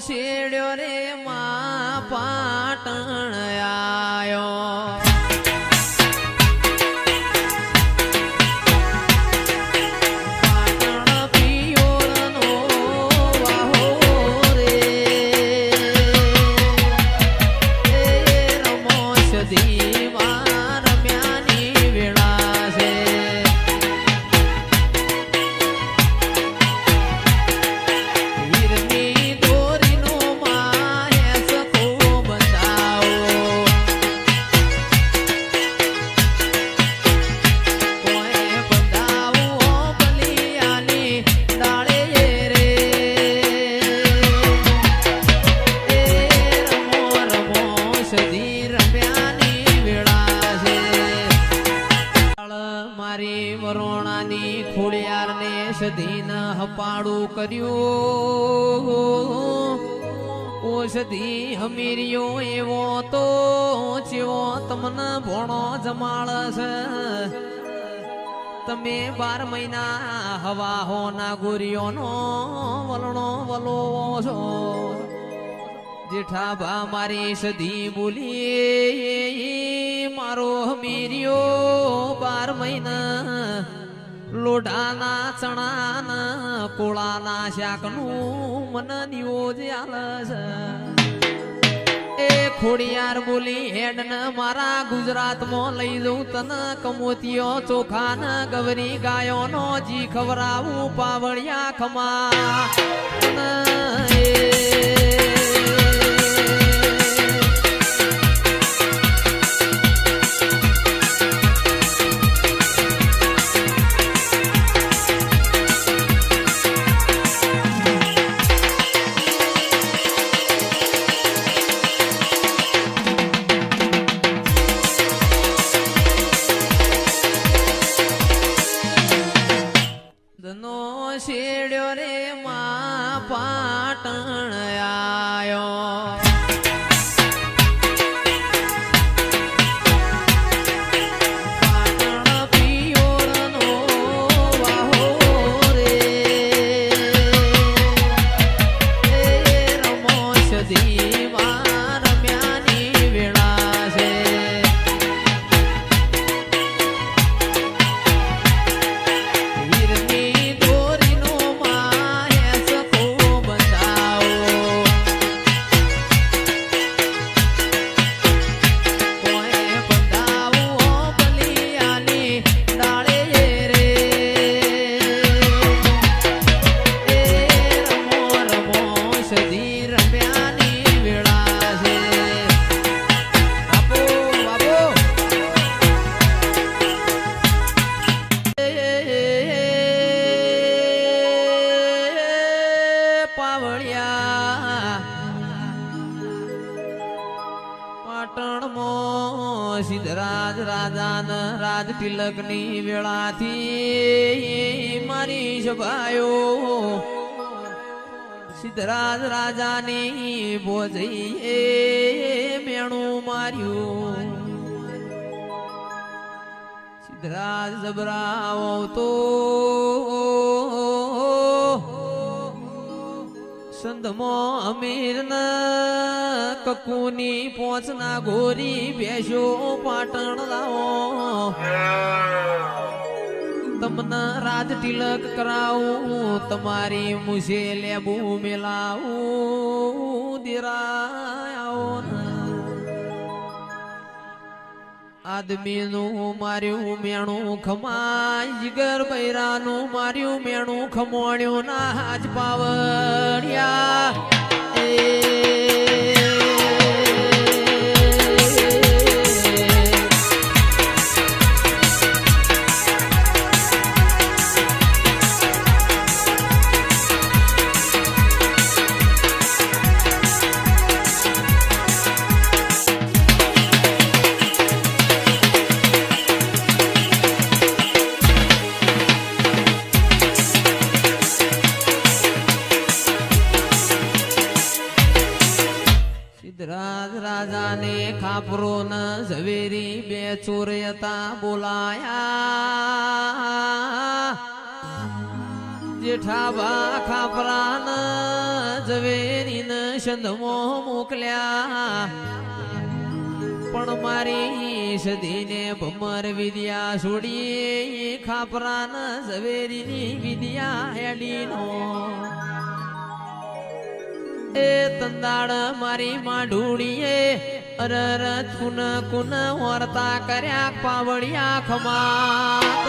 શેડ્યો રે માં પાટણ આયો. મારી ખોળિયારને સધીન હપાડું કર્યું. ઓષધી હમીર્યો એવો તો ચેવો તમને ભોણો જમાળ છે તમે બાર મહિના હવા હો ના ગોરીઓનો વલણો વલો છો. જેઠાબા મારી સધી બોલી, મારો હમીર્યો બાર મહિના લોઢાના ચણાના કોળાના શાકનું મન નિયોજ્યાલ છે. એ ખોડિયાર બોલી હેડ ને મારા ગુજરાતમાં લઈ જઉં તને કમોતીઓ ચોખા ને ગવરી ગાયો નો જી ખવરાવું પાવળિયા ખમા. ધનો શેડ્યો રે મા પાટણ આયો. પાટણમાં સિદ્ધરાજ રાજાન રાજ તિલકની વેળાથી મારી સભાયો સિદ્ધરાજ રાજાની ભોજઈએ મેણું માર્યું. સિદ્ધરાજ જબરાવો તો સંધમો અમીર કકુની પોચના ગોરી બેસો પાટણ લાવો. તમને રાજ તિલક કરાવું, તમારી મુશે લેબુ મેલાવું દિરાયો આદમીનું માર્યું મેણું ખમાય જીગર બૈરાનું માર્યું મેણું ખમોણ્યું ના હાજ પાવડિયા. એ રાજાને ખાપરો ન ઝવેરી બે ચોરતા બોલાયા. જેઠાબા ખાપરાન ઝવેરીન સંધમો મોકલ્યા. પણ મારી સદીને ભમર વિદ્યા છોડી ખાપરાન ઝવેરીની વિદ્યા હેડીનો. એ તંદાળ મારી માંઢુડીએ અરર છુન કુન વર્તા કર્યા પાવડિયા ખમા